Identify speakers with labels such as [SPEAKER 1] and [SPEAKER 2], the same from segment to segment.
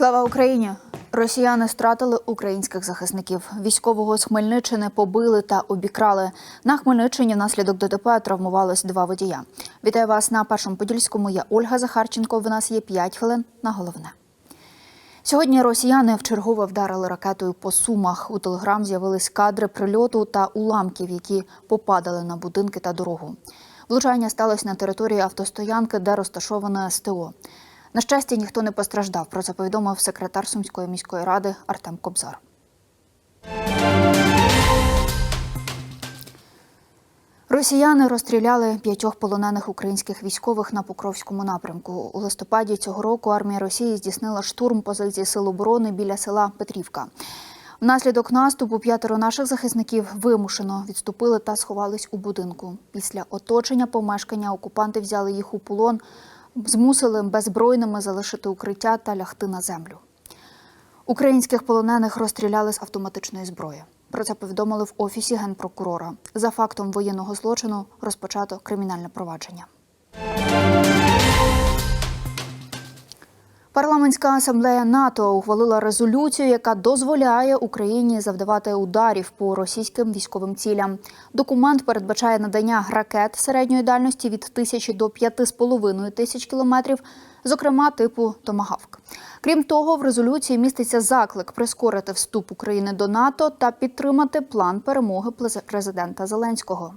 [SPEAKER 1] Слава Україні! Росіяни стратили українських захисників. Військового з Хмельниччини побили та обікрали. На Хмельниччині внаслідок ДТП травмувалось два водія. Вітаю вас на першому подільському. Я Ольга Захарченко. В нас є 5 хвилин на головне. Сьогодні росіяни вчергове вдарили ракетою по сумах. У телеграм з'явились кадри прильоту та уламків, які попадали на будинки та дорогу. Влучання сталося на території автостоянки, де розташоване СТО. На щастя, ніхто не постраждав. Про це повідомив секретар Сумської міської ради Артем Кобзар. Росіяни розстріляли п'ятьох полонених українських військових на Покровському напрямку. У листопаді цього року армія Росії здійснила штурм позиції сил оборони біля села Петрівка. Внаслідок наступу п'ятеро наших захисників вимушено відступили та сховались у будинку. Після оточення помешкання окупанти взяли їх у полон, змусили беззбройними залишити укриття та лягти на землю. Українських полонених розстріляли з автоматичної зброї. Про це повідомили в офісі генпрокурора. За фактом воєнного злочину розпочато кримінальне провадження. Парламентська асамблея НАТО ухвалила резолюцію, яка дозволяє Україні завдавати ударів по російським військовим цілям. Документ передбачає надання ракет середньої дальності від тисячі до 5,5 тисяч кілометрів, зокрема типу Томагавк. Крім того, в резолюції міститься заклик прискорити вступ України до НАТО та підтримати план перемоги президента Зеленського.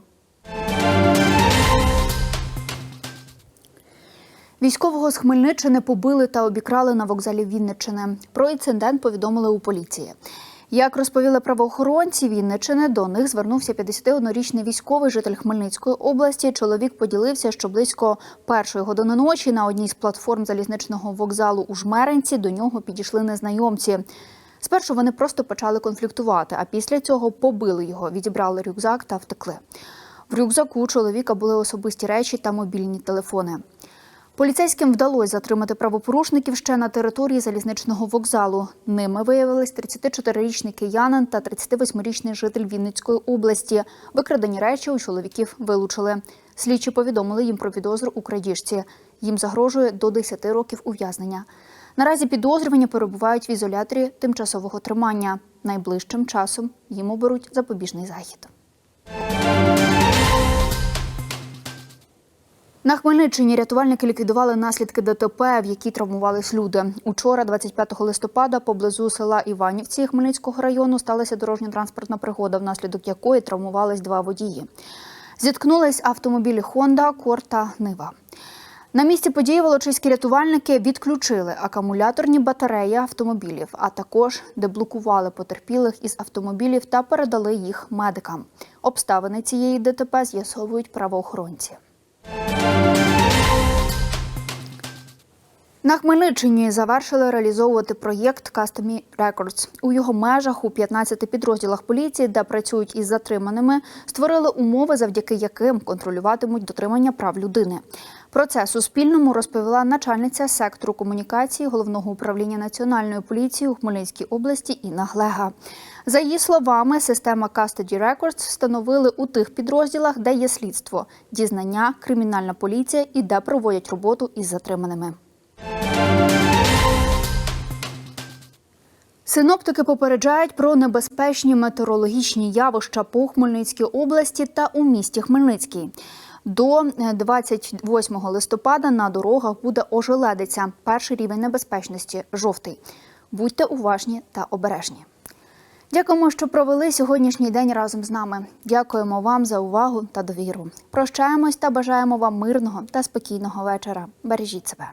[SPEAKER 1] Військового з Хмельниччини побили та обікрали на вокзалі Вінниччини. Про інцидент повідомили у поліції. Як розповіли правоохоронці Вінниччини, до них звернувся 51-річний військовий житель Хмельницької області. Чоловік поділився, що близько першої години ночі на одній з платформ залізничного вокзалу у Жмеринці до нього підійшли незнайомці. Спершу вони просто почали конфліктувати, а після цього побили його, відібрали рюкзак та втекли. В рюкзаку чоловіка були особисті речі та мобільні телефони. Поліцейським вдалося затримати правопорушників ще на території залізничного вокзалу. Ними виявились 34-річний киянин та 38-річний житель Вінницької області. Викрадені речі у чоловіків вилучили. Слідчі повідомили їм про підозру у крадіжці. Їм загрожує до 10 років ув'язнення. Наразі підозрювані перебувають в ізоляторі тимчасового тримання. Найближчим часом їм оберуть запобіжний захід. На Хмельниччині рятувальники ліквідували наслідки ДТП, в якій травмувались люди. Учора, 25 листопада, поблизу села Іванівці Хмельницького району сталася дорожньо-транспортна пригода, внаслідок якої травмувались два водії. Зіткнулись автомобілі Хонда, Кор та Нива. На місці події волочиські рятувальники відключили акумуляторні батареї автомобілів, а також деблокували потерпілих із автомобілів та передали їх медикам. Обставини цієї ДТП з'ясовують правоохоронці. На Хмельниччині завершили реалізовувати проєкт Custom Records. У його межах у 15 підрозділах поліції, де працюють із затриманими, створили умови, завдяки яким контролюватимуть дотримання прав людини. Про це Суспільному розповіла начальниця сектору комунікації головного управління національної поліції у Хмельницькій області Інна Глега. За її словами, система Custody Records встановили у тих підрозділах, де є слідство, дізнання, кримінальна поліція і де проводять роботу із затриманими. Синоптики попереджають про небезпечні метеорологічні явища по Хмельницькій області та у місті Хмельницький. До 28 листопада на дорогах буде ожеледиця. Перший рівень небезпечності жовтий. Будьте уважні та обережні. Дякуємо, що провели сьогоднішній день разом з нами. Дякуємо вам за увагу та довіру. Прощаємось та бажаємо вам мирного та спокійного вечора. Бережіть себе.